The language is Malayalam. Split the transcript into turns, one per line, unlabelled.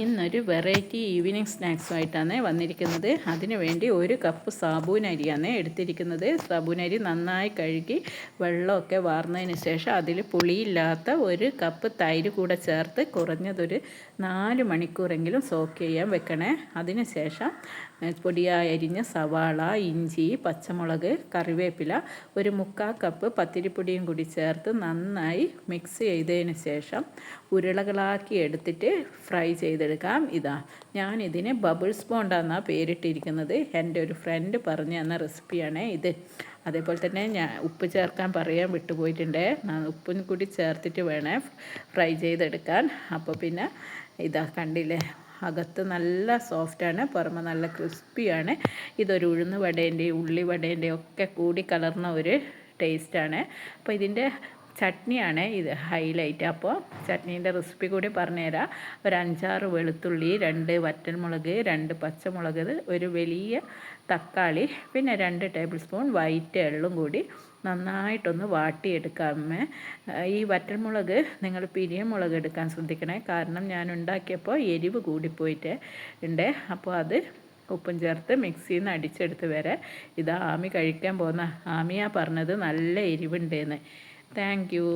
ഇന്നൊരു വെറൈറ്റി ഈവനിങ് സ്നാക്സുമായിട്ടാണ് വന്നിരിക്കുന്നത്. അതിനു വേണ്ടി ഒരു കപ്പ് സാബൂൻ അരിയാണ് എടുത്തിരിക്കുന്നത്. സാബൂൻ അരി നന്നായി കഴുകി വെള്ളമൊക്കെ വാർന്നതിന് ശേഷം അതിൽ പുളിയില്ലാത്ത ഒരു കപ്പ് തൈര് കൂടെ ചേർത്ത് കുറഞ്ഞതൊരു നാല് മണിക്കൂറെങ്കിലും സോക്ക് ചെയ്യാൻ വെക്കണേ. അതിനുശേഷം പൊടിയായി അരിഞ്ഞ സവാള ഇഞ്ചി പച്ചമുളക് കറിവേപ്പില ഒരു മുക്കാൽ കപ്പ് പത്തിരിപ്പൊടിയും കൂടി ചേർത്ത് നന്നായി മിക്സ് ചെയ്തതിന് ശേഷം ഉരുളകളാക്കി എടുത്തിട്ട് ഫ്രൈ ചെയ്തെടുക്കാം. ഇതാ ഞാൻ ഇതിന് ബബിൾസ് ബോണ്ടാന്നാണ് പേരിട്ടിരിക്കുന്നത്. എന്റെ ഒരു ഫ്രണ്ട് പറഞ്ഞു തന്ന റെസിപ്പിയാണ് ഇത്. അതേപോലെ തന്നെ ഞാൻ ഉപ്പ് ചേർക്കാൻ പറയാൻ വിട്ടുപോയിട്ടുണ്ട്. ഉപ്പും കൂടി ചേർത്തിട്ട് വേണേ ഫ്രൈ ചെയ്തെടുക്കാൻ. അപ്പോൾ പിന്നെ ഇതാ കണ്ടില്ലേ? അകത്ത് നല്ല സോഫ്റ്റാണ് പുറമെ നല്ല ക്രിസ്പിയാണ് ഇതൊരു ഉഴുന്ന് വടേന്റെയും ഉള്ളി വടേന്റെയും ഒക്കെ കൂടി കലർന്ന ഒരു ടേസ്റ്റാണ് അപ്പോൾ ഇതിന്റെ ചട്നിയാണ് ഇത് ഹൈലൈറ്റ് അപ്പോൾ ചട്നീന്റെ റെസിപ്പി കൂടി പറഞ്ഞുതരാം. ഒരു അഞ്ചാറ് വെളുത്തുള്ളി രണ്ട് വറ്റൽമുളക് രണ്ട് പച്ചമുളക് ഒരു വലിയ തക്കാളി പിന്നെ രണ്ട് ടേബിൾ സ്പൂൺ വൈറ്റ് എള്ളും കൂടി നന്നായിട്ടൊന്ന് വാട്ടിയെടുക്കാമേ ഈ വറ്റൽമുളക് നിങ്ങൾ പിരിയമുളക് എടുക്കാൻ ശ്രദ്ധിക്കണേ. കാരണം ഞാൻ ഉണ്ടാക്കിയപ്പോൾ എരിവ് കൂടിപ്പോയിട്ട് ഉണ്ട്. അപ്പോൾ അത് ഉപ്പും ചേർത്ത് മിക്സിയിൽ നിന്ന് അടിച്ചെടുത്ത് വരെ ഇത് ആമി കഴിക്കാൻ പോകുന്ന ആമിയാ പറഞ്ഞത് നല്ല എരിവുണ്ടെന്ന്. தேங்க்யூ